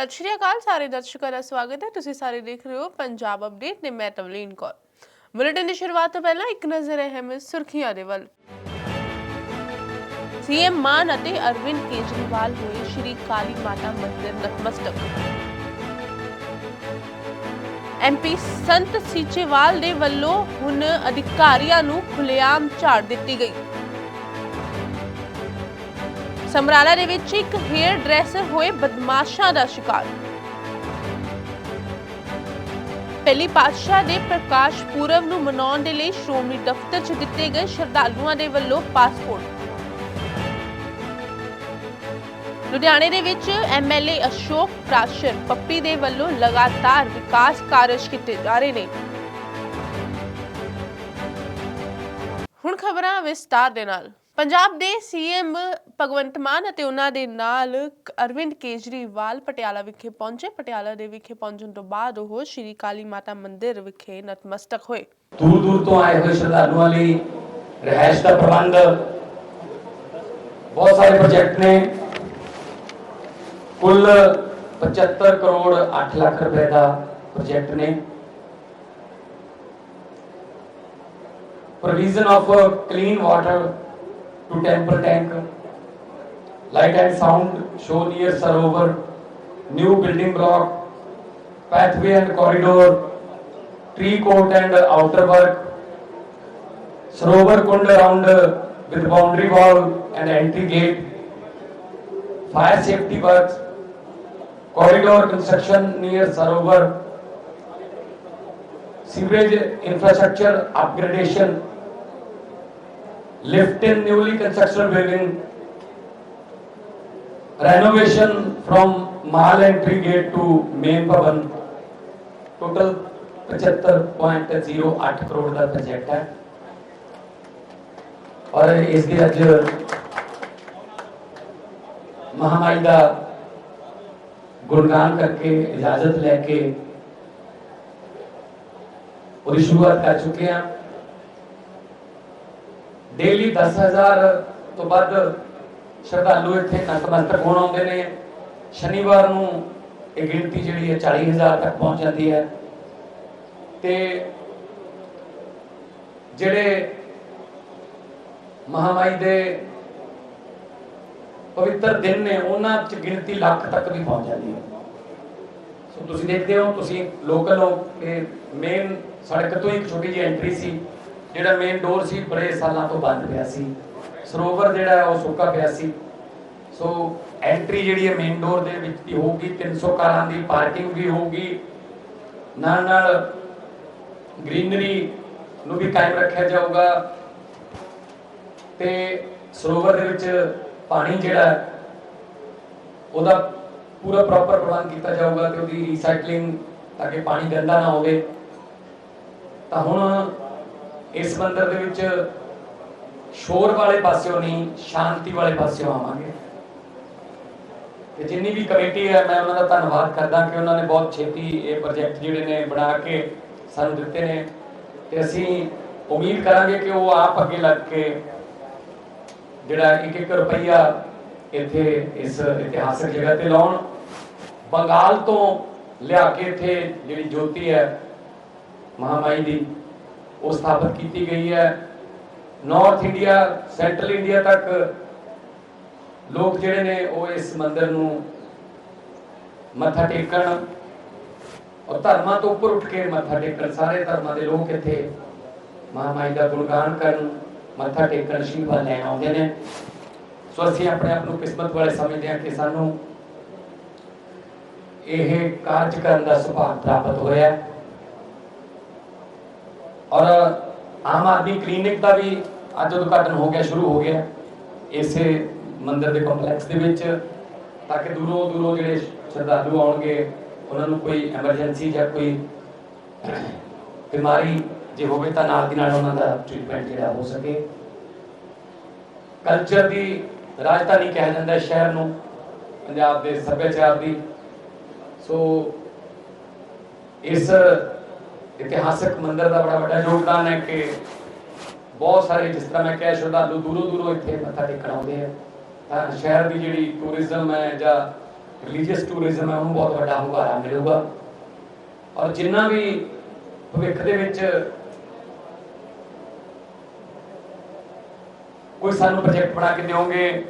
ਸਤਿ ਸ਼੍ਰੀ ਅਕਾਲ, ਸਾਰੇ ਦਰਸ਼ਕਾਂ ਦਾ ਸਵਾਗਤ ਹੈ। ਤੁਸੀਂ ਸਾਰੇ ਦੇਖ ਰਹੇ ਹੋ ਪੰਜਾਬ ਅਪਡੇਟ ਨੇ ਮੈਂ ਤਵਲੀਨ ਕੌਰ। ਬੁਲੇਟਿਨ ਦੀ ਸ਼ੁਰੂਆਤ ਤੋਂ ਪਹਿਲਾਂ ਇੱਕ ਨਜ਼ਰ ਅਹਿਮ ਸੁਰਖੀਆਂ ਦੇ ਵੱਲ। ਸੀਐਮ ਮਾਨ ਅਤੇ ਅਰਵਿੰਦ ਕੇਜਰੀਵਾਲ ਹੋਏ ਸ਼੍ਰੀ ਕਾਲੀ ਮਾਤਾ ਮੰਦਿਰ ਨਤਮਸਤਕ ਐਮਪੀ ਸੰਤ ਸੀਚੇਵਾਲ ਦੇ ਵੱਲੋਂ ਹੁਣ ਅਧਿਕਾਰੀਆਂ ਨੂੰ ਖੁੱਲੇਆਮ ਝਾੜ ਦਿੱਤੀ ਗਈ। ਸਮਰਾਲਾ ਦੇ ਵਿੱਚ ਇੱਕ ਹੇਅਰ ਡਰੈਸਰ ਹੋਏ ਬਦਮਾਸ਼ਾਂ ਦਾ ਸ਼ਿਕਾਰ। ਪਹਿਲੀ ਪਾਤਸ਼ਾਹ ਦੇ ਪ੍ਰਕਾਸ਼ ਪੁਰਬ ਨੂੰ ਮਨਾਉਣ ਦੇ ਲਈ ਸ਼੍ਰੋਮਣੀ ਦਫ਼ਤਰ 'ਚ ਦਿੱਤੇ ਗਏ ਸ਼ਰਧਾਲੂਆਂ ਦੇ ਵੱਲੋਂ ਪਾਸਪੋਰਟ। ਲੁਧਿਆਣੇ ਦੇ ਵਿੱਚ ਐਮਐਲਏ ਅਸ਼ੋਕ ਪ੍ਰਾਸ਼ਰ ਪੱਪੀ ਦੇ ਵੱਲੋਂ ਲਗਾਤਾਰ ਵਿਕਾਸ ਕਾਰਜ ਕੀਤੇ ਜਾ ਰਹੇ ਨੇ। ਹੁਣ ਖਬਰਾਂ ਵਿਸਤਾਰ ਦੇ ਨਾਲ। ਪੰਜਾਬ ਦੇ ਸੀਐਮ ਭਗਵੰਤ ਮਾਨ ਅਤੇ ਉਹਨਾਂ ਦੇ ਨਾਲ ਅਰਵਿੰਦ ਕੇਜਰੀਵਾਲ ਪਟਿਆਲਾ ਵਿਖੇ ਪਹੁੰਚੇ। ਪਟਿਆਲਾ ਦੇ ਵਿਖੇ ਪਹੁੰਚਣ ਤੋਂ ਬਾਅਦ ਉਹ ਸ਼੍ਰੀ ਕਾਲੀ ਮਾਤਾ ਮੰਦਿਰ ਵਿਖੇ ਨਤਮਸਤਕ ਹੋਏ। ਦੂਰ ਦੂਰ ਤੋਂ ਆਏ ਹੋਏ ਸ਼ਰਧਾਲੂਆਂ ਲਈ ਰਹਿائش ਦਾ ਪ੍ਰਬੰਧ ਬਹੁਤ ਸਾਰੇ ਪ੍ਰੋਜੈਕਟ ਨੇ। ਕੁੱਲ 75 ਕਰੋੜ 8 ਲੱਖ ਰੁਪਏ ਦਾ ਪ੍ਰੋਜੈਕਟ ਨੇ। Provision of clean water to temple tank light and sound show near sarovar new building block pathway and corridor tree court and outer work, Sarovar Kund around uh, with boundary wall and entry gate, fire safety works, corridor construction near Sarovar, sewage infrastructure upgradation, lift in newly construction building, renovation from Mahal entry gate to main Bhavan, total 75.08 crore the project ਹੈ ਔਰ ਇਸ ਦੀ ਅੱਜ ਮਹਾਮਾਈ ਦਾ ਗੁਣਗਾਨ ਕਰਕੇ ਇਜਾਜ਼ਤ ਲੈ ਕੇ ਉਹਦੀ ਸ਼ੁਰੂਆਤ ਕਰ ਚੁੱਕੇ ਹਾਂ ਡੇਲੀ 10000 ਤੋਂ ਵੱਧ ਸ਼ਰਧਾਲੂ ਇੱਥੇ ਨਤਮਸਤਕ ਹੋਣ ਆਉਂਦੇ ਨੇ। ਸ਼ਨੀਵਾਰ ਨੂੰ ਇਹ ਗਿਣਤੀ ਜਿਹੜੀ ਹੈ 40000 ਤੱਕ ਪਹੁੰਚ ਜਾਂਦੀ ਹੈ। ਤੇ ਜਿਹੜੇ ਮਹਾਮਾਈ ਦੇ ਪਵਿੱਤਰ ਦਿਨ ਨੇ, ਉਹਨਾਂ ਚ ਗਿਣਤੀ ਲੱਖ ਤੱਕ ਵੀ ਪਹੁੰਚ ਜਾਂਦੀ ਹੈ। ਸੋ ਤੁਸੀਂ ਦੇਖਦੇ ਹੋ, ਤੁਸੀਂ ਲੋਕਲ ਹੋ ਕਿ ਮੇਨ ਸੜਕ ਤੋਂ ਇੱਕ ਛੋਟੀ ਜਿਹੀ ਐਂਟਰੀ ਸੀ। ਜਿਹੜਾ ਮੇਨ ਡੋਰ ਸੀ, ਬੜੇ ਸਾਲਾਂ ਤੋਂ ਬੰਦ ਪਿਆ ਸੀ। ਸਰੋਵਰ ਜਿਹੜਾ ਉਹ ਸੁੱਕਾ ਪਿਆ ਸੀ। ਸੋ ਐਂਟਰੀ ਜਿਹੜੀ ਹੈ ਮੇਨ ਡੋਰ ਦੇ ਵਿੱਚ ਦੀ ਹੋਊਗੀ 300 ਕਾਰਾਂ ਦੀ ਪਾਰਕਿੰਗ ਵੀ ਹੋਊਗੀ। ਨਾਲ ਨਾਲ ਗ੍ਰੀਨਰੀ ਨੂੰ ਵੀ ਕਾਇਮ ਰੱਖਿਆ ਜਾਊਗਾ। ਤੇ ਸਰੋਵਰ ਦੇ ਵਿੱਚ ਪਾਣੀ ਜਿਹੜਾ ਉਹਦਾ ਪੂਰਾ ਪ੍ਰੋਪਰ ਪ੍ਰਬੰਧ ਕੀਤਾ ਜਾਊਗਾ ਤੇ ਉਹਦੀ ਰੀਸਾਈਕਲਿੰਗ ਤਾਂ ਕਿ ਪਾਣੀ ਗੰਦਾ ਨਾ ਹੋਵੇ। ਤਾਂ ਹੁਣ ਇਸ ਮੰਦਰ ਦੇ ਵਿੱਚ ਸ਼ੋਰ ਵਾਲੇ ਪਾਸਿਓਂ ਨਹੀਂ, ਸ਼ਾਂਤੀ ਵਾਲੇ ਪਾਸਿਓਂ ਆਵਾਂਗੇ। ਤੇ ਜਿੰਨੀ ਵੀ ਕਮੇਟੀ ਹੈ, ਮੈਂ ਉਹਨਾਂ ਦਾ ਧੰਨਵਾਦ ਕਰਦਾ ਕਿ ਉਹਨਾਂ ਨੇ ਬਹੁਤ ਛੇਤੀ ਇਹ ਪ੍ਰੋਜੈਕਟ ਜਿਹੜੇ ਨੇ ਬਣਾ ਕੇ ਸਾਨੂੰ ਦਿੱਤੇ ਨੇ। ਤੇ ਅਸੀਂ ਉਮੀਦ ਕਰਾਂਗੇ ਕਿ ਉਹ ਆਪ ਅੱਗੇ ਲੱਗ ਕੇ ਜਿਹੜਾ ਇੱਕ ਇੱਕ ਰੁਪਈਆ ਇੱਥੇ ਇਸ ਇਤਿਹਾਸਕ ਜਗ੍ਹਾ ਤੇ ਲਾਉਣ। ਬੰਗਾਲ ਤੋਂ ਲਿਆ ਕੇ ਇੱਥੇ ਜਿਹੜੀ ਜੋਤੀ ਹੈ, ਮਹਾਮਾਈ ਦੀ ਉਹ ਸਥਾਪਿਤ ਕੀਤੀ ਗਈ ਹੈ ਨਾਰਥ ਇੰਡੀਆ ਸੈਂਟਰਲ ਇੰਡੀਆ ਤੱਕ ਲੋਕ ਜਿਹੜੇ ਨੇ ਉਹ ਇਸ ਮੰਦਿਰ ਨੂੰ ਮੱਥਾ ਟੇਕਣ ਔਰ ਧਰਮਾਂ ਤੋਂ ਉੱਪਰ ਉੱਠ ਕੇ ਮੱਥਾ ਟੇਕਣ, ਸਾਰੇ ਧਰਮਾਂ ਦੇ ਲੋਕ ਇੱਥੇ ਮਹਾਮਾਈ ਦਾ ਗੁਣਗਾਨ ਕਰਨ, ਮੱਥਾ ਟੇਕਣ ਆਸ਼ੀਰਵਾਦ ਲੈਣ ਆਉਂਦੇ ਨੇ ਸੋ ਅਸੀਂ ਆਪਣੇ ਆਪ ਨੂੰ ਕਿਸਮਤ ਵਾਲੇ ਸਮਝਦੇ ਹਾਂ ਕਿ ਸਾਨੂੰ ਇਹ ਕਾਰਜ ਕਰਨ ਦਾ ਸੁਭਾਗ ਪ੍ਰਾਪਤ ਹੋਇਆ ਹੈ। ਔਰ ਆਮ ਆਦਮੀ ਕਲੀਨਿਕ ਦਾ ਵੀ ਅੱਜ ਉਦਘਾਟਨ ਹੋ ਗਿਆ, ਸ਼ੁਰੂ ਹੋ ਗਿਆ। ਇਸੇ ਮੰਦਿਰ ਦੇ ਕੰਪਲੈਕਸ ਦੇ ਵਿੱਚ, ਤਾਂ ਕਿ ਦੂਰੋਂ ਦੂਰੋਂ ਜਿਹੜੇ ਸ਼ਰਧਾਲੂ ਆਉਣਗੇ, ਉਹਨਾਂ ਨੂੰ ਕੋਈ ਐਮਰਜੈਂਸੀ ਜਾਂ ਕੋਈ ਬਿਮਾਰੀ ਜੇ ਹੋਵੇ, ਤਾਂ ਨਾਲ ਦੀ ਨਾਲ ਉਹਨਾਂ ਦਾ ਟ੍ਰੀਟਮੈਂਟ ਜਿਹੜਾ ਹੋ ਸਕੇ। ਕਲਚਰ ਦੀ ਰਾਜਧਾਨੀ ਕਿਹਾ ਜਾਂਦਾ ਹੈ ਸ਼ਹਿਰ ਨੂੰ, ਪੰਜਾਬ ਦੇ ਸੱਭਿਆਚਾਰ ਦੀ। ਸੋ, ਇਸ ਇਤਿਹਾਸਕ ਮੰਦਿਰ ਦਾ ਬੜਾ ਵੱਡਾ ਯੋਗਦਾਨ ਹੈ ਕਿ ਬਹੁਤ ਸਾਰੇ ਜਿਸ ਤਰ੍ਹਾਂ ਮੈਂ ਕਿਹਾ ਸ਼ਰਧਾਲੂ ਦੂਰੋਂ ਦੂਰੋਂ ਇੱਥੇ ਮੱਥਾ ਟੇਕਣ ਆਉਂਦੇ ਆ। ਤਾਂ ਸ਼ਹਿਰ ਦੀ ਜਿਹੜੀ ਟੂਰਿਜ਼ਮ ਹੈ ਜਾਂ ਰਿਲੀਜੀਅਸ ਟੂਰਿਜ਼ਮ ਹੈ, ਉਹਨੂੰ ਬਹੁਤ ਵੱਡਾ ਹੁੰਗਾਰਾ ਮਿਲੂਗਾ। ਔਰ ਜਿੰਨਾ ਵੀ ਭਵਿੱਖ ਦੇ ਵਿੱਚ ਕੋਈ ਸਾਨੂੰ ਪ੍ਰੋਜੈਕਟ ਬਣਾ ਕੇ ਦਿਓਗੇ,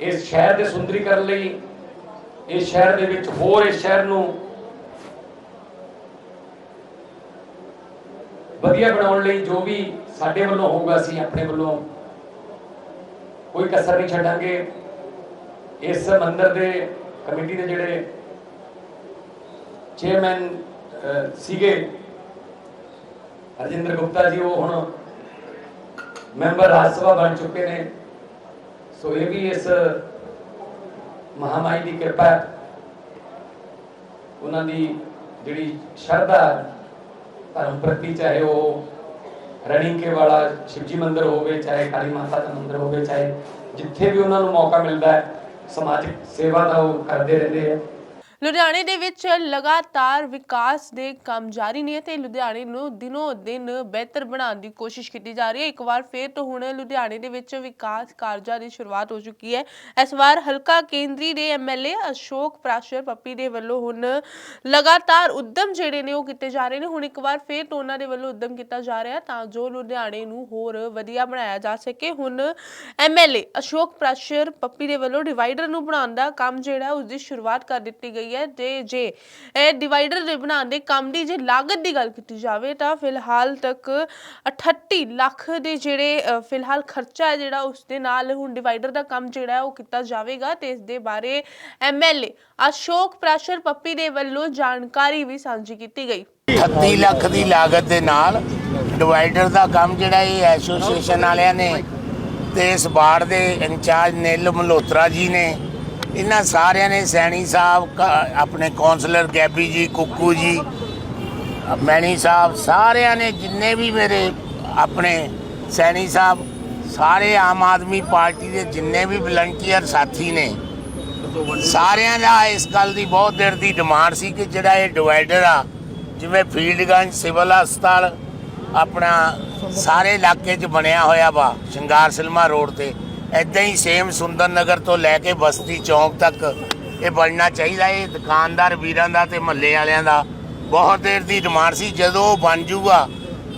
ਇਸ ਸ਼ਹਿਰ ਦੇ ਸੁੰਦਰੀਕਰਨ ਲਈ, ਇਸ ਸ਼ਹਿਰ ਦੇ ਵਿੱਚ ਹੋਰ ਇਸ ਸ਼ਹਿਰ ਨੂੰ ਵਧੀਆ ਬਣਾਉਣ ਲਈ ਜੋ ਵੀ ਸਾਡੇ ਵੱਲੋਂ ਹੋਊਗਾ, ਅਸੀਂ ਆਪਣੇ ਵੱਲੋਂ ਕੋਈ ਕਸਰ ਨਹੀਂ ਛੱਡਾਂਗੇ। ਇਸ ਮੰਦਰ ਦੇ ਕਮੇਟੀ ਦੇ ਜਿਹੜੇ ਚੇਅਰਮੈਨ ਸੀਗੇ ਹਰਜਿੰਦਰ ਗੁਪਤਾ ਜੀ, ਉਹ ਹੁਣ ਮੈਂਬਰ ਰਾਜ ਸਭਾ ਬਣ ਚੁੱਕੇ ਨੇ। ਸੋ ਇਹ ਵੀ ਇਸ ਮਹਾਮਾਈ ਦੀ ਕਿਰਪਾ ਉਹਨਾਂ ਦੀ ਜਿਹੜੀ ਸ਼ਰਧਾ ਧਰਮ ਪ੍ਰਤੀ, ਚਾਹੇ ਉਹ ਰਣੀਕੇ ਵਾਲਾ ਸ਼ਿਵਜੀ ਮੰਦਿਰ ਹੋਵੇ, ਚਾਹੇ ਕਾਲੀ ਮਾਤਾ ਦਾ ਮੰਦਿਰ ਹੋਵੇ, ਚਾਹੇ ਜਿੱਥੇ ਵੀ ਉਹਨਾਂ ਨੂੰ ਮੌਕਾ ਮਿਲਦਾ ਹੈ, ਸਮਾਜਿਕ ਸੇਵਾ ਦਾ ਉਹ ਕਰਦੇ ਰਹਿੰਦੇ ਆ। ਲੁਧਿਆਣੇ ਦੇ ਵਿੱਚ ਲਗਾਤਾਰ ਵਿਕਾਸ ਦੇ ਕੰਮ ਜਾਰੀ ਨੇ ਤੇ ਲੁਧਿਆਣੇ ਨੂੰ ਦਿਨੋ ਦਿਨ ਬਿਹਤਰ ਬਣਾਉਣ ਦੀ ਕੋਸ਼ਿਸ਼ ਕੀਤੀ ਜਾ ਰਹੀ ਹੈ। ਇੱਕ ਵਾਰ ਫੇਰ ਤੋਂ ਹੁਣ ਲੁਧਿਆਣੇ ਦੇ ਵਿੱਚ ਵਿਕਾਸ ਕਾਰਜਾਂ ਦੀ ਸ਼ੁਰੂਆਤ ਹੋ ਚੁੱਕੀ ਹੈ। ਇਸ ਵਾਰ ਹਲਕਾ ਕੇਂਦਰੀ ਦੇ ਐਮਐਲਏ ਅਸ਼ੋਕ ਪ੍ਰਾਸ਼ਰ ਪੱਪੀ ਦੇ ਵੱਲੋਂ ਹੁਣ ਲਗਾਤਾਰ ਉਦਮ ਜਿਹੜੇ ਨੇ ਉਹ ਕੀਤੇ ਜਾ ਰਹੇ ਨੇ। ਹੁਣ ਇੱਕ ਵਾਰ ਫੇਰ ਤੋਂ ਉਹਨਾਂ ਦੇ ਵੱਲੋਂ ਉਦਮ ਕੀਤਾ ਜਾ ਰਿਹਾ ਤਾਂ ਜੋ ਲੁਧਿਆਣੇ ਨੂੰ ਹੋਰ ਵਧੀਆ ਬਣਾਇਆ ਜਾ ਸਕੇ। ਹੁਣ ਐਮਐਲਏ ਅਸ਼ੋਕ ਪ੍ਰਾਸ਼ਰ ਪੱਪੀ ਦੇ ਵੱਲੋਂ ਡਿਵਾਈਡਰ ਨੂੰ ਬਣਾਉਣ ਦਾ ਕੰਮ ਜਿਹੜਾ ਉਸ ਦੀ ਸ਼ੁਰੂਆਤ ਕਰ ਦਿੱਤੀ ਗਈ ਹੈ ਤੇ ਜੇ ਇਹ ਡਿਵਾਈਡਰ ਦੇ ਬਣਾਉਣ ਦੇ ਕੰਮ ਦੀ ਜੇ ਲਾਗਤ ਦੀ ਗੱਲ ਕੀਤੀ ਜਾਵੇ ਤਾਂ ਫਿਲਹਾਲ ਤੱਕ 38 ਲੱਖ ਦੇ ਜਿਹੜੇ ਫਿਲਹਾਲ ਖਰਚਾ ਹੈ ਜਿਹੜਾ ਉਸ ਦੇ ਨਾਲ ਹੁਣ ਡਿਵਾਈਡਰ ਦਾ ਕੰਮ ਜਿਹੜਾ ਉਹ ਕੀਤਾ ਜਾਵੇਗਾ ਤੇ ਇਸ ਦੇ ਬਾਰੇ ਐਮਐਲਏ ਅਸ਼ੋਕ ਪ੍ਰਾਸ਼ਰ ਪੱਪੀ ਦੇ ਵੱਲੋਂ ਜਾਣਕਾਰੀ ਵੀ ਸਾਂਝੀ ਕੀਤੀ ਗਈ। 38 ਲੱਖ ਦੀ ਲਾਗਤ ਦੇ ਨਾਲ ਡਿਵਾਈਡਰ ਦਾ ਕੰਮ ਜਿਹੜਾ ਇਹ ਐਸੋਸੀਏਸ਼ਨ ਵਾਲਿਆਂ ਨੇ ਤੇ ਇਸ ਬਾੜ ਦੇ ਇੰਚਾਰਜ ਨੀਲ ਮਲਹੋਤਰਾ ਜੀ ਨੇ ਇਹਨਾਂ ਸਾਰਿਆਂ ਨੇ ਸੈਣੀ ਸਾਹਿਬ, ਕ- ਆਪਣੇ ਕਾਉਂਸਲਰ ਗੈਬੀ ਜੀ, ਕੁੱਕੂ ਜੀ, ਮੈਣੀ ਸਾਹਿਬ, ਸਾਰਿਆਂ ਨੇ ਜਿੰਨੇ ਵੀ ਮੇਰੇ ਆਪਣੇ ਸੈਣੀ ਸਾਹਿਬ, ਸਾਰੇ ਆਮ ਆਦਮੀ ਪਾਰਟੀ ਦੇ ਜਿੰਨੇ ਵੀ ਵਲੰਟੀਅਰ ਸਾਥੀ ਨੇ, ਸਾਰਿਆਂ ਦਾ ਇਸ ਗੱਲ ਦੀ ਬਹੁਤ ਦੇਰ ਦੀ ਡਿਮਾਂਡ ਸੀ ਕਿ ਜਿਹੜਾ ਇਹ ਡਿਵਾਈਡਰ ਆ, ਜਿਵੇਂ ਫੀਲਡਗੰਜ ਸਿਵਲ ਹਸਪਤਾਲ, ਆਪਣਾ ਸਾਰੇ ਇਲਾਕੇ 'ਚ ਬਣਿਆ ਹੋਇਆ ਵਾ, ਸ਼ਿੰਗਾਰ ਸਿਲਮਾ ਰੋਡ ਤੇ ਐਦਾਂ ਹੀ ਸੇਮ ਸੁੰਦਰ ਨਗਰ ਤੋਂ ਲੈ ਕੇ ਬਸਤੀ ਚੌਂਕ ਤੱਕ ਇਹ ਬਣਨਾ ਚਾਹੀਦਾ ਇਹ ਦੁਕਾਨਦਾਰ ਵੀਰਾਂ ਦਾ ਤੇ ਮਹੱਲੇ ਵਾਲਿਆਂ ਦਾ ਬਹੁਤ ਦੇਰ ਦੀ ਡਿਮਾਂਡ ਸੀ। ਜਦੋਂ ਉਹ ਬਣ ਜੂਗਾ,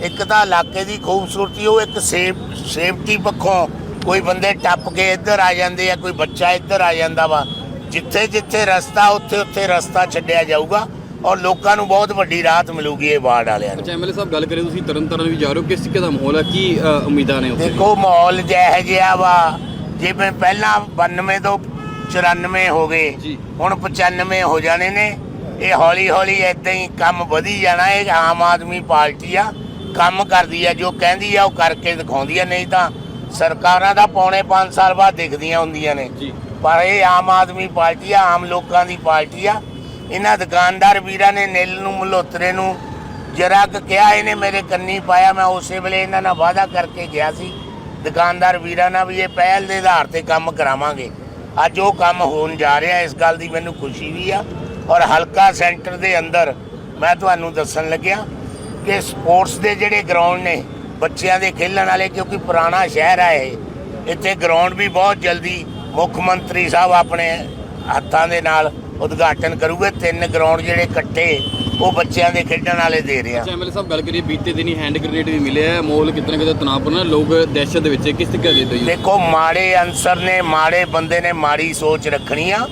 ਇੱਕ ਤਾਂ ਇਲਾਕੇ ਦੀ ਖੂਬਸੂਰਤੀ, ਉਹ ਇੱਕ ਸੇਫ, ਸੇਫਟੀ ਪੱਖੋਂ ਕੋਈ ਬੰਦੇ ਟੱਪ ਕੇ ਇੱਧਰ ਆ ਜਾਂਦੇ ਆ, ਕੋਈ ਬੱਚਾ ਇੱਧਰ ਆ ਜਾਂਦਾ ਵਾ। ਜਿੱਥੇ ਜਿੱਥੇ ਰਸਤਾ ਉੱਥੇ ਉੱਥੇ ਰਸਤਾ ਛੱਡਿਆ ਜਾਊਗਾ। ਔਰ ਲੋਕਾਂ ਨੂੰ ਬਹੁਤ ਵੱਡੀ ਰਾਹਤ ਮਿਲੂਗੀ ਇਹ ਵਾਰਡ ਵਾਲਿਆਂ ਨੂੰ। ਅੱਛਾ ਐਮਐਲਏ ਸਾਹਿਬ ਗੱਲ ਕਰੀਏ ਤੁਸੀਂ ਤਰਨਤਾਰਨ ਵੀ ਜਾ ਰਹੇ ਹੋ ਕਿਸ ਤਰੀਕੇ ਦਾ ਮਾਹੌਲ ਹੈ? ਕੀ ਅ, ਉਮੀਦਾਂ ਨੇ ਉੱਥੇ? ਦੇਖੋ ਮਾਹੌਲ ਜਿਹੋ ਜਿਹਾ ਵਾ ਜਿਵੇਂ ਪਹਿਲਾਂ 92 ਤੋਂ 94 ਹੋ ਗਏ ਜੀ। ਹੁਣ 95 ਹੋ ਜਾਣੇ ਨੇ। ਇਹ ਹੌਲੀ ਹੌਲੀ ਇਦਾਂ ਹੀ ਕੰਮ ਵਧੀ ਜਾਣਾ ਇਹ ਆਮ ਆਦਮੀ ਪਾਰਟੀ ਆ ਕੰਮ ਕਰਦੀ ਆ ਜੋ ਕਹਿੰਦੀ ਆ ਉਹ ਕਰਕੇ ਦਿਖਾਉਂਦੀ ਆ ਨਹੀਂ ਤਾਂ ਸਰਕਾਰਾਂ ਦਾ ਪੌਣੇ 5 ਸਾਲ ਬਾਅਦ ਦਿਖਦੀਆਂ ਹੁੰਦੀਆਂ ਨੇ। ਜੀ। ਪਰ ਇਹ ਆਮ ਆਦਮੀ ਪਾਰਟੀ ਆ ਆਮ ਲੋਕਾਂ ਦੀ ਪਾਰਟੀ ਆ ਇਹਨਾਂ ਦੁਕਾਨਦਾਰ ਵੀਰਾਂ ਨੇ ਨਿੱਲ ਨੂੰ, ਮਲਹੋਤਰੇ ਨੂੰ ਜਰਾ ਕੁ ਕਿਹਾ, ਇਹਨੇ ਮੇਰੇ ਕੰਨੀ ਪਾਇਆ, ਮੈਂ ਉਸੇ ਵੇਲੇ ਇਹਨਾਂ ਨਾਲ ਵਾਅਦਾ ਕਰਕੇ ਗਿਆ ਸੀ। ਦੁਕਾਨਦਾਰ ਵੀਰਾਂ ਨਾਲ ਵੀ ਇਹ ਪਹਿਲ ਦੇ ਆਧਾਰ ਤੇ ਕੰਮ ਕਰਾਵਾਂਗੇ। ਅੱਜ ਉਹ ਕੰਮ ਹੋਣ ਜਾ ਰਿਹਾ, ਇਸ ਗੱਲ ਦੀ ਮੈਨੂੰ ਖੁਸ਼ੀ ਵੀ ਆ। ਔਰ ਹਲਕਾ ਸੈਂਟਰ ਦੇ ਅੰਦਰ ਮੈਂ ਤੁਹਾਨੂੰ ਦੱਸਣ ਲੱਗਿਆ ਕਿ ਸਪੋਰਟਸ ਦੇ ਜਿਹੜੇ ਗਰਾਊਂਡ ਨੇ, ਬੱਚਿਆਂ ਦੇ ਖੇਲਣ ਵਾਲੇ, ਕਿਉਂਕਿ ਪੁਰਾਣਾ ਸ਼ਹਿਰ ਆ ਇਹ, ਇੱਥੇ ਗਰਾਊਂਡ ਵੀ ਬਹੁਤ ਜਲਦੀ ਮੁੱਖ ਮੰਤਰੀ ਸਾਹਿਬ ਆਪਣੇ ਹੱਥਾਂ ਦੇ ਨਾਲ ਉਦਘਾਟਨ ਕਰੂਗੇ ਤਿੰਨ ਗਰਾਊਂਡ ਜਿਹੜੇ ਇਕੱਠੇ ਉਹ ਬੱਚਿਆਂ ਦੇ ਖੇਡਣ ਵਾਲੇ ਦੇ ਰਹੇ ਐਮਐਲਏ ਸਾਹਿਬ ਗੱਲ ਕਰੀਏ ਬੀਤੇ ਦਿਨੀ ਹੈਂਡ ਗ੍ਰੇਨੇਡ ਵੀ ਮਿਲੇ ਆ ਮਾਹੌਲ ਕਿਤਨਾ ਕਿਤੇ ਤਣਾਅਪੂਰਨ ਹੈ ਲੋਕ ਦਹਿਸ਼ਤ ਦੇ ਵਿੱਚ ਹੈ। ਕਿਸ ਤਰੀਕੇ ਦੇ ਦੋ ਦੇਖੋ ਮਾੜੇ ਅਨਸਰ ਨੇ ਮਾੜੇ ਬੰਦੇ ਨੇ ਮਾੜੀ ਸੋਚ ਰੱਖਣੀ ਆ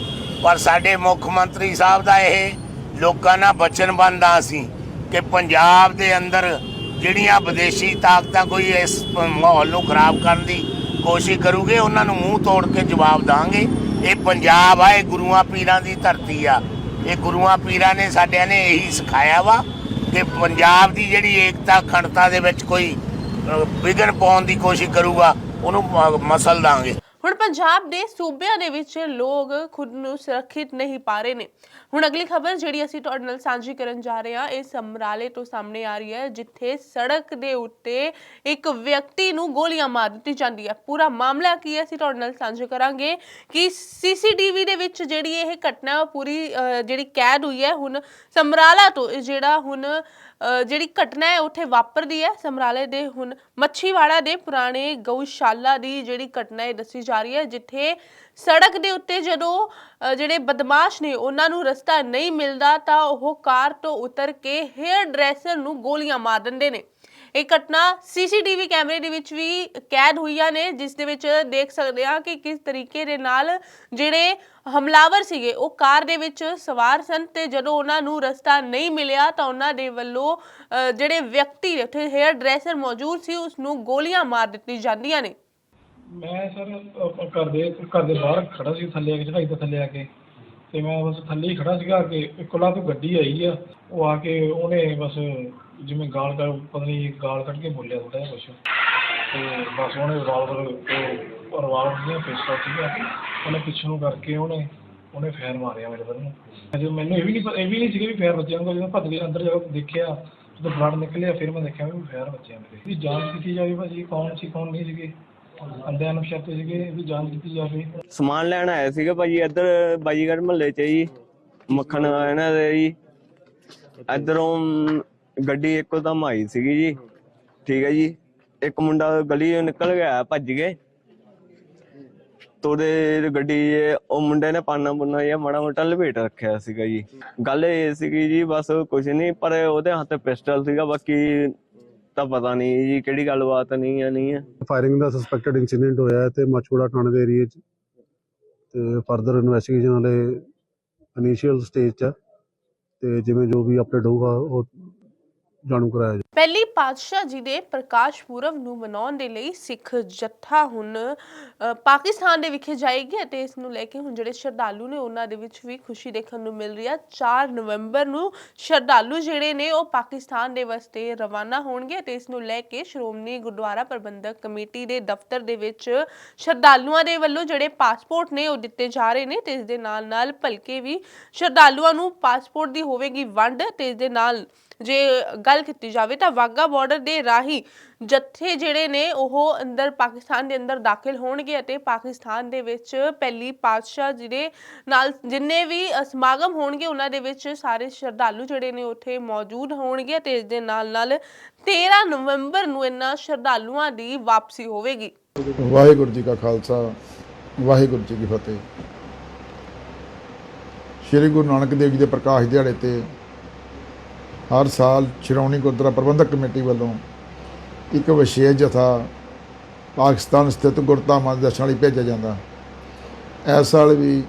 ਪਰ ਸਾਡੇ ਮੁੱਖ ਮੰਤਰੀ ਸਾਹਿਬ ਦਾ ਇਹ ਲੋਕਾਂ ਨਾਲ ਵਚਨਬੰਦ ਆ ਸੀ ਕਿ ਪੰਜਾਬ ਦੇ ਅੰਦਰ ਜਿਹੜੀਆਂ ਵਿਦੇਸ਼ੀ ਤਾਕਤਾਂ ਕੋਈ ਇਸ ਮਾਹੌਲ ਨੂੰ ਖਰਾਬ ਕਰਨ ਦੀ ਕੋਸ਼ਿਸ਼ ਕਰੂਗੇ ਉਹਨਾਂ ਨੂੰ ਮੂੰਹ ਤੋੜ ਕੇ ਜਵਾਬ ਦਾਂਗੇ ਇਹ ਪੰਜਾਬ ਆ ਇਹ ਗੁਰੂਆਂ ਪੀਰਾਂ ਦੀ ਧਰਤੀ ਆ। ਇਹ ਗੁਰੂਆਂ ਪੀਰਾਂ ਨੇ ਸਾਡਿਆਂ ਨੇ ਇਹੀ ਸਿਖਾਇਆ ਵਾ ਕਿ ਪੰਜਾਬ ਦੀ ਜਿਹੜੀ ਏਕਤਾ ਅਖੰਡਤਾ ਦੇ ਵਿੱਚ ਕੋਈ ਅ, ਵਿਘਨ ਪਾਉਣ ਦੀ ਕੋਸ਼ਿਸ਼ ਕਰੂਗਾ ਉਹਨੂੰ ਮਸਲ ਦਾਂਗੇ। ਹੁਣ ਪੰਜਾਬ ਦੇ ਸੂਬਿਆਂ ਦੇ ਵਿੱਚ ਲੋਕ ਖੁਦ ਨੂੰ ਸੁਰੱਖਿਅਤ ਨਹੀਂ ਪਾ ਰਹੇ ਨੇ। ਹੁਣ ਅਗਲੀ ਖਬਰ ਜਿਹੜੀ ਅਸੀਂ ਤੁਹਾਡੇ ਨਾਲ ਸਾਂਝੀ ਕਰਨ ਜਾ ਰਹੇ ਹਾਂ ਇਹ ਸਮਰਾਲੇ ਤੋਂ ਸਾਹਮਣੇ ਆ ਰਹੀ ਹੈ ਜਿੱਥੇ ਸੜਕ ਦੇ ਉੱਤੇ ਇੱਕ ਵਿਅਕਤੀ ਨੂੰ ਗੋਲੀਆਂ ਮਾਰ ਦਿੱਤੀ ਜਾਂਦੀ ਹੈ। ਪੂਰਾ ਮਾਮਲਾ ਕੀ ਹੈ ਅਸੀਂ ਤੁਹਾਡੇ ਨਾਲ ਸਾਂਝਾ ਕਰਾਂਗੇ ਕਿ ਸੀਸੀਟੀਵੀ ਦੇ ਵਿੱਚ ਜਿਹੜੀ ਇਹ ਘਟਨਾ ਪੂਰੀ ਅਹ, ਜਿਹੜੀ ਕੈਦ ਹੋਈ ਹੈ ਹੁਣ ਸਮਰਾਲਾ ਤੋਂ ਇਹ ਜਿਹੜਾ ਹੁਣ ਜਿਹੜੀ ਘਟਨਾ ਹੈ ਉੱਥੇ ਵਾਪਰਦੀ ਹੈ ਸਮਰਾਲੇ ਦੇ ਹੁਣ ਮੱਛੀਵਾੜਾ ਦੇ ਪੁਰਾਣੇ ਗਊਸ਼ਾਲਾ ਦੀ ਜਿਹੜੀ ਘਟਨਾ ਹੈ ਦੱਸੀ ਜਾ ਰਹੀ ਹੈ, ਜਿੱਥੇ ਸੜਕ ਦੇ ਉੱਤੇ ਜਦੋਂ ਜਿਹੜੇ ਬਦਮਾਸ਼ ਨੇ, ਉਹਨਾਂ ਨੂੰ ਰਸਤਾ ਨਹੀਂ ਮਿਲਦਾ ਤਾਂ ਉਹ ਕਾਰ ਤੋਂ ਉਤਰ ਕੇ ਹੇਅਰ ਡਰੈਸਰ ਨੂੰ ਗੋਲੀਆਂ ਮਾਰ ਦਿੰਦੇ ਨੇ। ਇਹ ਘਟਨਾ ਸੀਸੀਟੀਵੀ ਕੈਮਰੇ ਦੇ ਵਿੱਚ ਵੀ ਕੈਦ ਹੋਈਆਂ ਨੇ, ਜਿਸ ਦੇ ਵਿੱਚ ਦੇਖ ਸਕਦੇ ਹਾਂ ਕਿ ਕਿਸ ਤਰੀਕੇ ਦੇ ਨਾਲ ਜਿਹੜੇ ਹਮਲਾਵਰ ਸੀਗੇ, ਉਹ ਕਾਰ ਦੇ ਵਿੱਚ ਸਵਾਰ ਸਨ ਤੇ ਜਦੋਂ ਉਹਨਾਂ ਨੂੰ ਰਸਤਾ ਨਹੀਂ ਮਿਲਿਆ ਤਾਂ ਉਹਨਾਂ ਦੇ ਵੱਲੋਂ ਜਿਹੜੇ ਵਿਅਕਤੀ ਉੱਥੇ ਹੇਅਰ ਡਰੈਸਰ ਮੌਜੂਦ ਸੀ ਉਸ ਨੂੰ ਗੋਲੀਆਂ ਮਾਰ ਦਿੱਤੀ ਜਾਂਦੀਆਂ ਨੇ। ਮੈਂ ਸਰ ਘਰ ਦੇ ਘਰ ਦੇ ਬਾਹਰ ਖੜਾ ਸੀ, ਥੱਲੇ ਆ ਕੇ ਚੜਾਈ ਤੋਂ ਥੱਲੇ ਆ ਕੇ। ਤੇ ਮੈਂ ਬਸ ਥੱਲੇ ਹੀ ਖੜਾ ਸੀਗਾ ਕਿ ਇੱਕਲਾ ਤੋਂ ਗੱਡੀ ਆਈ ਆ, ਉਹ ਆ ਕੇ ਉਹਨੇ ਬਸ ਜਿਵੇਂ ਗਾਲ ਕੱਢ ਪਤਾ ਨਹੀਂ ਗਾਲ ਕੱਢ ਕੇ ਬੋਲਿਆ ਥੋੜਾ ਜਿਹਾ ਕੁਛ। ਤੇ ਬਸ ਉਹਨੇ ਰਿਵਾਲਵਰ ਉਹ ਰਿਵਾਲਵਰ ਦੀਆਂ ਪਿਸਤੌਲ ਸੀਗਾ ਉਹਨੇ ਪਿੱਛੇ ਨੂੰ ਕਰਕੇ ਉਹਨੇ ਉਹਨੇ ਫਾਇਰ ਮਾਰਿਆ ਮੇਰੇ ਵੱਲ ਨੂੰ। ਅਜੇ ਮੈਨੂੰ ਇਹ ਵੀ ਨਹੀਂ ਪਤਾ- ਇਹ ਵੀ ਨਹੀਂ ਸੀ ਵੀ ਫਾਇਰ ਵੱਜਿਆ ਹੋਊਗਾ। ਜਦੋਂ ਭੱਜ ਕੇ ਅੰਦਰ ਜਾ ਕੇ ਦੇਖਿਆ, ਜਦੋਂ ਬਲੱਡ ਨਿਕਲਿਆ, ਫਿਰ ਮੈਂ ਦੇਖਿਆ ਵੀ ਫਾਇਰ ਵੱਜਿਆ ਮੇਰੇ। ਇਹਦੀ ਜਾਂਚ ਕੀਤੀ ਜਾਵੇ ਭਾਜੀ, ਕੌਣ ਸੀ, ਕੌਣ ਨਹੀਂ ਸੀਗੇ। ਅੰਦਿਆਂ ਨੂੰ ਸ਼ੱਕ ਸੀਗੇ, ਇਹਦੀ ਜਾਂਚ ਕੀਤੀ ਜਾਵੇ। ਸਮਾਨ ਲੈਣ ਆਏ ਸੀਗੇ ਭਾਜੀ, ਇੱਧਰ ਬਾਜੀਗਰ ਮਹੱਲੇ 'ਚ ਜੀ। ਮੱਖਣ ਇਹਨਾਂ ਦੇ ਜੀ। ਇੱਧਰੋਂ ਗੱਡੀ ਇੱਕੋ ਦਮ ਆਈ ਸੀਗੀ ਜੀ। ਠੀਕ ਹੈ ਜੀ। ਇੱਕ ਮੁੰਡਾ ਗਲੀ 'ਚੋਂ ਨਿਕਲ ਗਿਆ, ਭੱਜ ਕੇ ਤੋਦੇ ਗੱਡੀ ਉਹ ਮੁੰਡੇ ਨੇ ਪਾਨਾ ਪੁੰਨਾ ਜਿਹਾ ਮਾੜਾ ਮੋਟਾ ਲਪੇਟ ਰੱਖਿਆ ਸੀਗਾ ਜੀ। ਗੱਲ ਇਹ ਸੀਗੀ ਜੀ, ਬਸ ਕੁਝ ਨਹੀਂ, ਪਰ ਉਹਦੇ ਹੱਥ ਪਿਸਟਲ ਸੀਗਾ, ਬਾਕੀ ਤਾਂ ਪਤਾ ਨਹੀਂ ਜੀ ਕਿਹੜੀ ਗੱਲਬਾਤ ਨਹੀਂ ਆ ਨਹੀਂ ਆ। ਫਾਇਰਿੰਗ ਦਾ ਸਸਪੈਕਟਡ ਇਨਸੀਡੈਂਟ ਹੋਇਆ ਹੈ ਤੇ ਮਚੂੜਾ ਥਾਣੇ ਦੇ ਏਰੀਏ 'ਚ। ਤੇ ਫਰਦਰ ਇਨਵੈਸਟੀਗੇਸ਼ਨ ਵਾਲੇ ਇਨੀਸ਼ੀਅਲ ਸਟੇਜ 'ਚ ਆ। ਤੇ ਜਿਵੇਂ ਜੋ ਵੀ ਅਪਡੇਟ ਹੋਊਗਾ, ਉਹ ਜਾਣੂ ਕਰਾਇਆ ਜਾਊ। ਪਹਿਲੀ ਪਾਤਸ਼ਾਹ ਜੀ ਦੇ ਪ੍ਰਕਾਸ਼ ਪੁਰਬ ਨੂੰ ਮਨਾਉਣ ਦੇ ਲਈ ਸਿੱਖ ਜੱਥਾ ਹੁਣ ਅ, ਪਾਕਿਸਤਾਨ ਦੇ ਵਿਖੇ ਜਾਏਗੀ ਅਤੇ ਇਸ ਨੂੰ ਲੈ ਕੇ ਹੁਣ ਜਿਹੜੇ ਸ਼ਰਧਾਲੂ ਨੇ ਉਹਨਾਂ ਦੇ ਵਿੱਚ ਵੀ ਖੁਸ਼ੀ ਦੇਖਣ ਨੂੰ ਮਿਲ ਰਹੀ ਹੈ 4 ਨਵੰਬਰ ਨੂੰ ਸ਼ਰਧਾਲੂ ਜਿਹੜੇ ਨੇ ਉਹ ਪਾਕਿਸਤਾਨ ਦੇ ਵਾਸਤੇ ਰਵਾਨਾ ਹੋਣਗੇ ਤੇ ਇਸ ਨੂੰ ਲੈ ਕੇ ਸ਼੍ਰੋਮਣੀ ਗੁਰਦੁਆਰਾ ਪ੍ਰਬੰਧਕ ਕਮੇਟੀ ਦੇ ਦਫ਼ਤਰ ਦੇ ਵਿੱਚ ਸ਼ਰਧਾਲੂਆਂ ਦੇ ਵੱਲੋਂ ਜਿਹੜੇ ਪਾਸਪੋਰਟ ਨੇ ਉਹ ਦਿੱਤੇ ਜਾ ਰਹੇ ਨੇ ਤੇ ਇਸ ਦੇ ਨਾਲ ਨਾਲ ਭਲਕੇ ਵੀ ਸ਼ਰਧਾਲੂਆਂ ਨੂੰ ਪਾਸਪੋਰਟ ਦੀ ਹੋਵੇਗੀ ਵੰਡ ਤੇ ਇਸ ਦੇ ਨਾਲ ਜੇ ਗੱਲ ਕੀਤੀ ਜਾਵੇ ਤਾਂ ਵਾਗਾ ਬਾਰਡਰ ਦੇ ਰਾਹੀਂ ਜੱਥੇ ਜਿਹੜੇ ਨੇ ਉਹ ਅੰਦਰ ਪਾਕਿਸਤਾਨ ਦੇ ਅੰਦਰ ਦਾਖਲ ਹੋਣਗੇ ਅਤੇ ਪਾਕਿਸਤਾਨ ਦੇ ਵਿੱਚ ਪਹਿਲੀ ਪਾਤਸ਼ਾਹ ਜਿਹੜੇ ਨਾਲ ਜਿੰਨੇ ਵੀ ਸਮਾਗਮ ਹੋਣਗੇ ਉਹਨਾਂ ਦੇ ਵਿੱਚ ਸਾਰੇ ਸ਼ਰਧਾਲੂ ਜਿਹੜੇ ਨੇ ਉੱਥੇ ਮੌਜੂਦ ਹੋਣਗੇ ਤੇ ਇਸ ਦੇ ਨਾਲ ਨਾਲ 13 ਨਵੰਬਰ ਨੂੰ ਇਹਨਾਂ ਸ਼ਰਧਾਲੂਆਂ ਦੀ ਵਾਪਸੀ ਹੋਵੇਗੀ। ਵਾਹਿਗੁਰੂ ਜੀ ਕਾ ਖਾਲਸਾ, ਵਾਹਿਗੁਰੂ ਜੀ ਕੀ ਫਤਿਹ। ਸ੍ਰੀ ਗੁਰੂ ਨਾਨਕ ਦੇਵ ਜੀ ਦੇ ਪ੍ਰਕਾਸ਼ ਦਿਹਾੜੇ ਤੇ ਹਰ ਸਾਲ ਸ਼੍ਰੋਮਣੀ ਗੁਰਦੁਆਰਾ ਪ੍ਰਬੰਧਕ ਕਮੇਟੀ ਵੱਲੋਂ ਇੱਕ ਵਿਸ਼ੇਸ਼ ਜਥਾ ਪਾਕਿਸਤਾਨ ਸਥਿਤ ਗੁਰਧਾਮਾਂ ਦੇ ਦਰਸ਼ਨਾਂ ਲਈ ਭੇਜਿਆ ਜਾਂਦਾ। ਇਸ ਸਾਲ ਵੀ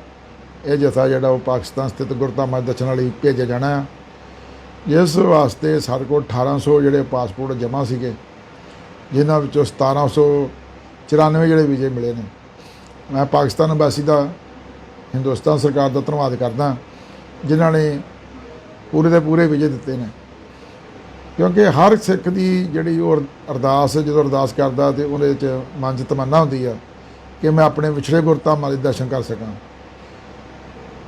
ਇਹ ਜਥਾ ਜਿਹੜਾ ਉਹ ਪਾਕਿਸਤਾਨ ਸਥਿਤ ਗੁਰਧਾਮਾਂ ਦੇ ਦਰਸ਼ਨਾਂ ਲਈ ਭੇਜਿਆ ਜਾਣਾ ਹੈ। ਜਿਸ ਵਾਸਤੇ ਸਾਡੇ ਕੋਲ 1800 ਜਿਹੜੇ ਪਾਸਪੋਰਟ ਜਮ੍ਹਾਂ ਸੀਗੇ, ਜਿਨ੍ਹਾਂ ਵਿੱਚੋਂ 1794 ਜਿਹੜੇ ਵੀਜ਼ੇ ਮਿਲੇ ਨੇ। ਮੈਂ ਪਾਕਿਸਤਾਨ ਅੰਬੈਸੀ ਦਾ, ਹਿੰਦੁਸਤਾਨ ਸਰਕਾਰ ਦਾ ਧੰਨਵਾਦ ਕਰਦਾ, ਜਿਨ੍ਹਾਂ ਨੇ ਪੂਰੇ ਦੇ ਪੂਰੇ ਵਿਜੇ ਦਿੱਤੇ ਨੇ। ਕਿਉਂਕਿ ਹਰ ਸਿੱਖ ਦੀ ਜਿਹੜੀ ਉਹ ਅਰ- ਅਰਦਾਸ ਜਦੋਂ ਅਰਦਾਸ ਕਰਦਾ ਤੇ ਉਹਦੇ 'ਚ ਮਨ 'ਚ ਤਮੰਨਾ ਹੁੰਦੀ ਆ ਕਿ ਮੈਂ ਆਪਣੇ ਵਿਛੜੇ ਗੁਰਧਾਮਾਂ ਦੇ ਦਰਸ਼ਨ ਕਰ ਸਕਾਂ।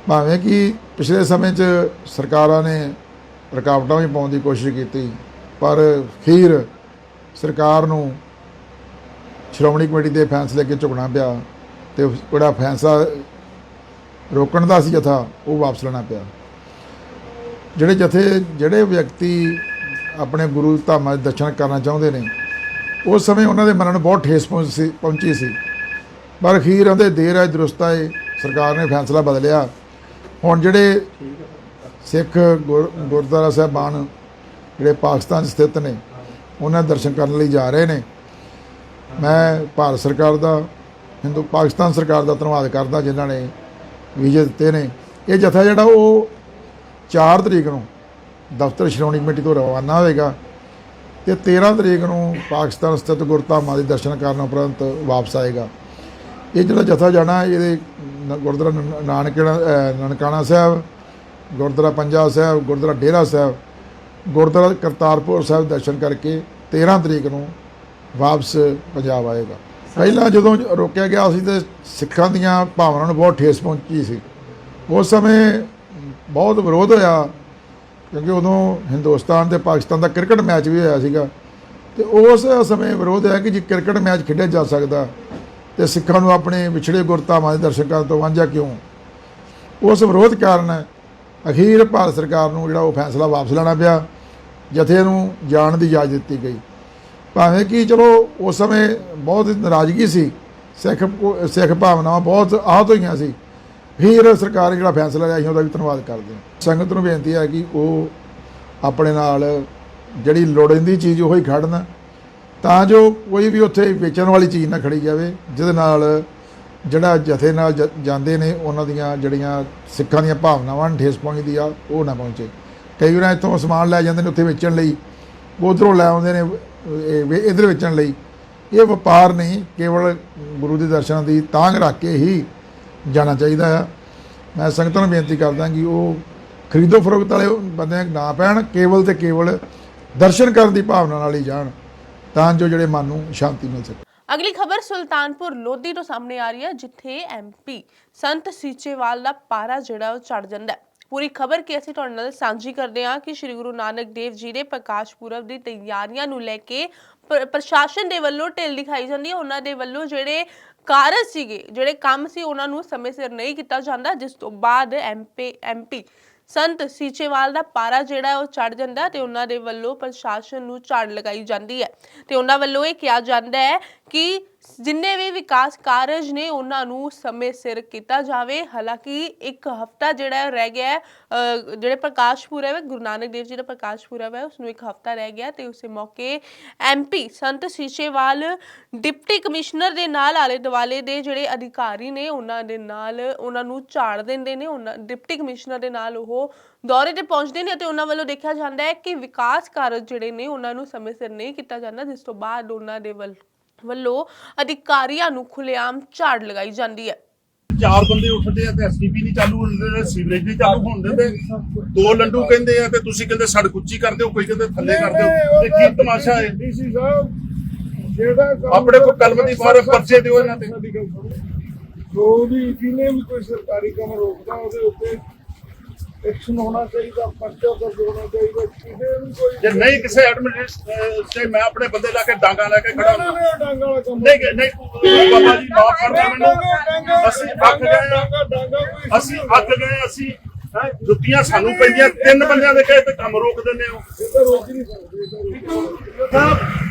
ਭਾਵੇਂ ਕਿ ਪਿਛਲੇ ਸਮੇਂ 'ਚ ਸਰਕਾਰਾਂ ਨੇ ਰੁਕਾਵਟਾਂ ਵੀ ਪਾਉਣ ਦੀ ਕੋਸ਼ਿਸ਼ ਕੀਤੀ, ਪਰ ਖੀਰ ਸਰਕਾਰ ਨੂੰ ਸ਼੍ਰੋਮਣੀ ਕਮੇਟੀ ਦੇ ਫੈਸਲੇ ਅੱਗੇ ਝੁਕਣਾ ਪਿਆ ਤੇ ਜਿਹੜਾ ਫੈਸਲਾ ਰੋਕਣ ਦਾ ਸੀ ਜਥਾ, ਉਹ ਵਾਪਸ ਲੈਣਾ ਪਿਆ। ਜਿਹੜੇ ਜਥੇ ਜਿਹੜੇ ਵਿਅਕਤੀ ਆਪਣੇ ਗੁਰੂ ਧਾਮਾਂ ਦੇ ਦਰਸ਼ਨ ਕਰਨਾ ਚਾਹੁੰਦੇ ਨੇ, ਉਸ ਸਮੇਂ ਉਹਨਾਂ ਦੇ ਮਨਾਂ ਨੂੰ ਬਹੁਤ ਠੇਸ ਪਹੁੰਚ ਸੀ- ਪਹੁੰਚੀ ਸੀ। ਪਰ ਅਖੀਰ ਉਹਦੇ ਦੇਰ ਹੈ ਦਰੁਸਤ ਹੈ ਸਰਕਾਰ ਨੇ ਫੈਸਲਾ ਬਦਲਿਆ। ਹੁਣ ਜਿਹੜੇ ਸਿੱਖ ਗੁਰ- ਗੁਰਦੁਆਰਾ ਸਾਹਿਬਾਨ ਜਿਹੜੇ ਪਾਕਿਸਤਾਨ 'ਚ ਸਥਿਤ ਨੇ, ਉਹਨਾਂ ਦਰਸ਼ਨ ਕਰਨ ਲਈ ਜਾ ਰਹੇ ਨੇ। ਮੈਂ ਭਾਰਤ ਸਰਕਾਰ ਦਾ, ਹਿੰਦੂ, ਪਾਕਿਸਤਾਨ ਸਰਕਾਰ ਦਾ ਧੰਨਵਾਦ ਕਰਦਾ, ਜਿਨ੍ਹਾਂ ਨੇ ਵੀਜ਼ੇ ਦਿੱਤੇ ਨੇ। ਇਹ ਜਥਾ ਜਿਹੜਾ ਉਹ 4 ਤਰੀਕ ਨੂੰ ਦਫ਼ਤਰ ਸ਼੍ਰੋਮਣੀ ਕਮੇਟੀ ਤੋਂ ਰਵਾਨਾ ਹੋਵੇਗਾ ਤੇ 13 ਤਰੀਕ ਨੂੰ ਪਾਕਿਸਤਾਨ ਸਥਿਤ ਗੁਰਧਾਮਾਂ ਦੇ ਦਰਸ਼ਨ ਕਰਨ ਉਪਰੰਤ ਵਾਪਸ ਆਏਗਾ। ਇਹ ਜਿਹੜਾ ਜਥਾ ਜਾਣਾ, ਇਹਦੇ ਗੁਰਦੁਆਰਾ ਨ- ਨਾਨਕਣਾ ਨਨਕਾਣਾ ਸਾਹਿਬ, ਗੁਰਦੁਆਰਾ ਪੰਜਾ ਸਾਹਿਬ, ਗੁਰਦੁਆਰਾ ਡੇਰਾ ਸਾਹਿਬ, ਗੁਰਦੁਆਰਾ ਕਰਤਾਰਪੁਰ ਸਾਹਿਬ ਦਰਸ਼ਨ ਕਰਕੇ 13 ਤਰੀਕ ਨੂੰ ਵਾਪਸ ਪੰਜਾਬ ਆਏਗਾ। ਪਹਿਲਾਂ ਜਦੋਂ ਰੋਕਿਆ ਗਿਆ ਸੀ ਤੇ ਸਿੱਖਾਂ ਦੀਆਂ ਭਾਵਨਾਵਾਂ ਨੂੰ ਬਹੁਤ ਠੇਸ ਪਹੁੰਚੀ ਸੀ। ਉਸ ਸਮੇਂ ਬਹੁਤ ਵਿਰੋਧ ਹੋਇਆ, ਕਿਉਂਕਿ ਉਦੋਂ ਹਿੰਦੁਸਤਾਨ ਤੇ ਪਾਕਿਸਤਾਨ ਦਾ ਕ੍ਰਿਕਟ ਮੈਚ ਵੀ ਹੋਇਆ ਸੀਗਾ। ਤੇ ਉਸ ਸਮੇਂ ਵਿਰੋਧ ਹੈ ਕਿ ਜੇ ਕ੍ਰਿਕਟ ਮੈਚ ਖੇਡਿਆ ਜਾ ਸਕਦਾ, ਤੇ ਸਿੱਖਾਂ ਨੂੰ ਆਪਣੇ ਵਿਛੜੇ ਗੁਰਧਾਮਾਂ ਦੇ ਦਰਸ਼ਕਾਂ ਤੋਂ ਵਾਂਝਾ ਕਿਉਂ? ਉਸ ਵਿਰੋਧ ਕਾਰਨ ਅਖੀਰ ਭਾਰਤ ਸਰਕਾਰ ਨੂੰ ਜਿਹੜਾ ਉਹ ਫੈਸਲਾ ਵਾਪਸ ਲੈਣਾ ਪਿਆ, ਜਥੇ ਨੂੰ ਜਾਣ ਦੀ ਇਜਾਜ਼ਤ ਦਿੱਤੀ ਗਈ। ਭਾਵੇਂ ਕਿ ਚਲੋ ਉਸ ਸਮੇਂ ਬਹੁਤ ਨਾਰਾਜ਼ਗੀ ਸੀ, ਸਿੱਖ ਸਿੱਖ ਭਾਵਨਾਵਾਂ ਬਹੁਤ ਆਹਤ ਹੋਈਆਂ ਸੀ ਫਿਰ ਸਰਕਾਰ ਜਿਹੜਾ ਫੈਸਲਾ ਲਿਆ ਅਸੀਂ ਉਹਦਾ ਵੀ ਧੰਨਵਾਦ ਕਰਦੇ ਹਾਂ। ਸੰਗਤ ਨੂੰ ਬੇਨਤੀ ਹੈ ਕਿ ਉਹ ਆਪਣੇ ਨਾਲ ਜਿਹੜੀ ਲੋੜੀਂਦੀ ਚੀਜ਼ ਉਹੀ ਖੜਨ, ਤਾਂ ਜੋ ਕੋਈ ਵੀ ਉੱਥੇ ਵੇਚਣ ਵਾਲੀ ਚੀਜ਼ ਨਾ ਖੜੀ ਜਾਵੇ, ਜਿਹਦੇ ਨਾਲ ਜਿਹੜਾ ਜਥੇ ਨਾਲ ਜ- ਜਾਂਦੇ ਨੇ, ਉਹਨਾਂ ਦੀਆਂ ਜਿਹੜੀਆਂ ਸਿੱਖਾਂ ਦੀਆਂ ਭਾਵਨਾਵਾਂ ਨੂੰ, ਠੇਸ ਪਹੁੰਚਦੀ ਆ, ਉਹ ਨਾ ਪਹੁੰਚੇ। ਕਈ ਵਾਰ ਇੱਥੋਂ ਸਮਾਨ ਲੈ ਜਾਂਦੇ ਨੇ ਉੱਥੇ ਵੇਚਣ ਲਈ, ਉਧਰੋਂ ਲੈ ਆਉਂਦੇ ਨੇ, ਇਹ ਇੱਧਰ ਵੇਚਣ ਲਈ। ਇਹ ਵਪਾਰ ਨਹੀਂ, ਕੇਵਲ ਗੁਰੂ ਦੇ ਦਰਸ਼ਨਾਂ ਦੀ ਤਾਂਗ ਰੱਖ ਕੇ ਹੀ ਜਾਣਾ ਚਾਹੀਦਾ ਆ। ਮੈਂ ਸੰਗਤਾਂ ਨੂੰ ਬੇਨਤੀ ਕਰਦਾ ਕਿ ਉਹ ਖਰੀਦੋ ਫਰੋਖਤ ਵਾਲੇ ਬੰਦੇ ਨਾ ਪੈਣ, ਕੇਵਲ ਤੇ ਕੇਵਲ ਦਰਸ਼ਨ ਕਰਨ ਦੀ ਭਾਵਨਾ ਨਾਲ ਹੀ ਜਾਣ, ਤਾਂ ਜੋ ਜਿਹੜੇ ਮਨ ਨੂੰ ਸ਼ਾਂਤੀ ਮਿਲ ਸਕੇ। ਅਗਲੀ ਖਬਰ ਸੁਲਤਾਨਪੁਰ ਲੋਧੀ ਤੋਂ ਸਾਹਮਣੇ ਆ ਰਹੀ ਹੈ, ਜਿੱਥੇ ਐਮਪੀ ਸੰਤ ਸੀਚੇਵਾਲ ਦਾ ਪਾਰਾ ਜਿਹੜਾ ਉਹ ਚੜ ਜਾਂਦਾ ਹੈ। ਪੂਰੀ ਖਬਰ ਕਿ ਅਸੀਂ ਤੁਹਾਡੇ ਨਾਲ ਸਾਂਝੀ ਕਰਦੇ ਹਾਂ ਕਿ ਸ੍ਰੀ ਗੁਰੂ ਨਾਨਕ ਦੇਵ ਜੀ ਦੇ ਪ੍ਰਕਾਸ਼ ਪੁਰਬ ਦੀ ਤਿਆਰੀਆਂ ਨੂੰ ਲੈ ਕੇ ਪ੍ਰਸ਼ਾਸਨ ਦੇ ਵੱਲੋਂ ਢਿੱਲ ਦਿਖਾਈ ਜਾਂਦੀ ਹੈ। ਉਹਨਾਂ ਦੇ ਵੱਲੋਂ ਜਿਹੜੇ ਕਾਰਜ ਸੀਗੇ, ਜਿਹੜੇ ਕੰਮ ਸੀ, ਉਹਨਾਂ ਨੂੰ ਸਮੇਂ ਸਿਰ ਨਹੀਂ ਕੀਤਾ ਜਾਂਦਾ। ਜਿਸ ਤੋਂ ਬਾਅਦ ਐਮਪੀ ਐਮਪੀ ਸੰਤ ਸੀਚੇਵਾਲ ਦਾ ਪਾਰਾ ਜਿਹੜਾ ਉਹ ਚੜ ਜਾਂਦਾ ਤੇ ਉਹਨਾਂ ਦੇ ਵੱਲੋਂ ਪ੍ਰਸ਼ਾਸਨ ਨੂੰ ਝਾੜ ਲਗਾਈ ਜਾਂਦੀ ਹੈ। ਤੇ ਉਹਨਾਂ ਵੱਲੋਂ ਇਹ ਕਿਹਾ ਜਾਂਦਾ ਹੈ ਕਿ ਜਿੰਨੇ ਵੀ ਵਿਕਾਸ ਕਾਰਜ ਨੇ ਉਹਨਾਂ ਨੂੰ ਸਮੇਂ ਸਿਰ ਕੀਤਾ ਜਾਵੇ। ਹਾਲਾਂਕਿ ਇੱਕ ਹਫਤਾ ਜਿਹੜਾ ਰਹਿ ਗਿਆ ਹੈ ਅਹ, ਜਿਹੜੇ ਪ੍ਰਕਾਸ਼ ਪੁਰਬ ਹੈ ਗੁਰੂ ਨਾਨਕ ਦੇਵ ਜੀ ਦਾ ਪ੍ਰਕਾਸ਼ ਪੁਰਬ ਹੈ ਉਸ ਨੂੰ ਇੱਕ ਹਫਤਾ ਰਹਿ ਗਿਆ ਤੇ ਉਸੇ ਮੌਕੇ MP Sant Seechewal deputy commissioner ਦੇ ਨਾਲ ਆਲੇ ਦੁਆਲੇ ਦੇ ਜਿਹੜੇ ਅਧਿਕਾਰੀ ਨੇ ਉਹਨਾਂ ਦੇ ਨਾਲ ਉਹਨਾਂ ਨੂੰ ਝਾੜ ਦਿੰਦੇ ਨੇ। ਉਹਨਾਂ ਡਿਪਟੀ ਕਮਿਸ਼ਨਰ ਦੇ ਨਾਲ ਉਹ ਦੌਰੇ ਤੇ ਪਹੁੰਚਦੇ ਨੇ ਅਤੇ ਉਹਨਾਂ ਵੱਲੋਂ ਦੇਖਿਆ ਜਾਂਦਾ ਹੈ ਕਿ ਵਿਕਾਸ ਕਾਰਜ ਜਿਹੜੇ ਨੇ ਉਹਨਾਂ ਨੂੰ ਸਮੇਂ ਸਿਰ ਨਹੀਂ ਕੀਤਾ ਜਾਂਦਾ ਜਿਸ ਤੋਂ ਬਾਅਦ ਉਹਨਾਂ ਦੇ ਵੱਲ ਵੱਲੋਂ ਅਧਿਕਾਰੀਆਂ ਨੂੰ ਖੁੱਲੇਆਮ ਝਾੜ ਲਗਾਈ ਜਾਂਦੀ ਹੈ। ਚਾਰ ਬੰਦੇ ਉੱਠਦੇ ਆ ਤੇ ਐਸਟੀਪੀ ਨਹੀਂ ਚਾਲੂ ਹੁੰਦੇ ਤੇ ਸੀਵਰੇਜ ਨਹੀਂ ਚਾਲੂ ਹੁੰਦੇ ਤੇ ਦੋ ਲੰਡੂ ਕਹਿੰਦੇ ਆ ਤੇ ਤੁਸੀਂ ਕਹਿੰਦੇ ਸੜਕ ਉੱਚੀ ਕਰ ਦਿਓ ਕੋਈ ਕਹਿੰਦੇ ਥੱਲੇ ਕਰ ਦਿਓ। ਇਹ ਕੀ ਤਮਾਸ਼ਾ ਹੈ? ਡੀਸੀ ਸਾਹਿਬ। ਜਿਹੜਾ ਕੰਮ ਆਪਣੇ ਕੋਲ ਕਲਮ ਦੀ ਬਾਹਰ ਪਰਚੇ ਦਿਓ ਇਹਨਾਂ ਤੇ। ਜੋ ਵੀ ਜਿਹਨੇ ਵੀ ਕੋਈ ਸਰਕਾਰੀ ਕੰਮ ਰੋਕਦਾ ਉਹਦੇ ਉੱਤੇ ਐਕਸ਼ਨ ਹੋਣਾ ਚਾਹੀਦਾ ਪਰਚਾ ਦਰਜ ਹੋਣਾ ਚਾਹੀਦਾ ਕਿਸੇ ਵੀ ਕੋਈ ਜੇ ਨਹੀਂ ਕਿਸੇ ਐਡਮਿਨਿਸਟ੍ਰੇਸ਼ਨ ਤੇ ਮੈਂ ਆਪਣੇ ਬੰਦੇ ਲਾ ਕੇ ਡਾਂਗਾ ਲੈ ਕੇ ਖੜਾ ਡਾਂਗਾ ਵਾਲਾ ਕੰਮ ਨਹੀਂ ਨਹੀਂ ਬਾਬਾ ਜੀ ਮਾਫ ਕਰਨਾ ਮੈਨੂੰ। ਅਸੀਂ ਅੱਕ ਗਏ ਅਸੀਂ ਅੱਕ ਗਏ ਅਸੀਂ ਜੁੱਤੀਆਂ ਸਾਨੂੰ ਪੈਂਦੀਆਂ ਤਿੰਨ ਬੰਦਿਆਂ ਦੇ ਕਹੇ ਤੇ ਕੰਮ ਰੋਕ ਦਿੰਦੇ ਹੋ। ਰੋਕ ਨਹੀਂ ਸਕਦੇ।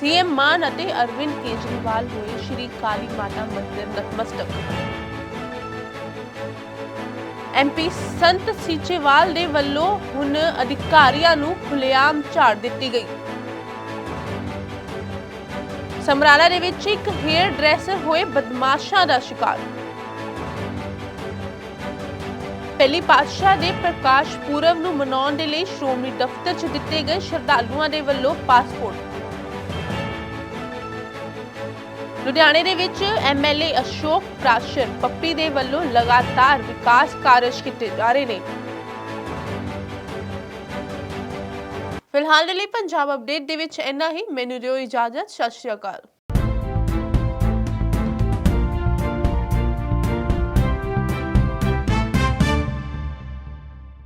ਸੀਐਮ ਮਾਨ ਅਤੇ ਅਰਵਿੰਦ ਕੇਜਰੀਵਾਲ ਹੋਏ ਸ਼੍ਰੀ ਕਾਲੀ ਮਾਤਾ ਮੰਦਿਰ ਨਤਮਸਤਕ। ਐਮਪੀ ਸੰਤ ਸੀਚੇਵਾਲ ਦੇ ਵੱਲੋਂ ਹੁਣ ਅਧਿਕਾਰੀਆਂ ਨੂੰ ਖੁੱਲੇਆਮ ਝਾੜ ਦਿੱਤੀ ਗਈ। ਸਮਰਾਲਾ ਦੇ ਵਿੱਚ ਇੱਕ ਹੇਅਰ ਡਰੈਸਰ ਹੋਏ ਬਦਮਾਸ਼ਾਂ ਦਾ ਸ਼ਿਕਾਰ। ਪਹਿਲੀ ਪਾਤਸ਼ਾਹ ਦੇ ਪ੍ਰਕਾਸ਼ ਪੁਰਬ ਨੂੰ ਮਨਾਉਣ ਦੇ ਲਈ ਸ਼੍ਰੋਮਣੀ ਦਫ਼ਤਰ 'ਚ ਦਿੱਤੇ ਗਏ ਸ਼ਰਧਾਲੂਆਂ ਦੇ ਵੱਲੋਂ ਪਾਸਪੋਰਟ। ਲੁਧਿਆਣੇ ਦੇ ਵਿੱਚ ਐਮਐਲਏ ਅਸ਼ੋਕ ਪ੍ਰਾਸ਼ਰ ਪੱਪੀ ਦੇ ਵੱਲੋਂ ਲਗਾਤਾਰ ਵਿਕਾਸ ਕਾਰਜ ਕੀਤੇ ਜਾ ਰਹੇ ਨੇ। ਫਿਲਹਾਲ ਲਈ ਪੰਜਾਬ ਅਪਡੇਟ ਦੇ ਵਿੱਚ ਇੰਨਾ ਹੀ। ਮੈਨੂੰ ਦਿਓ ਇਜਾਜ਼ਤ। ਸਤਿ ਸ਼੍ਰੀ ਅਕਾਲ।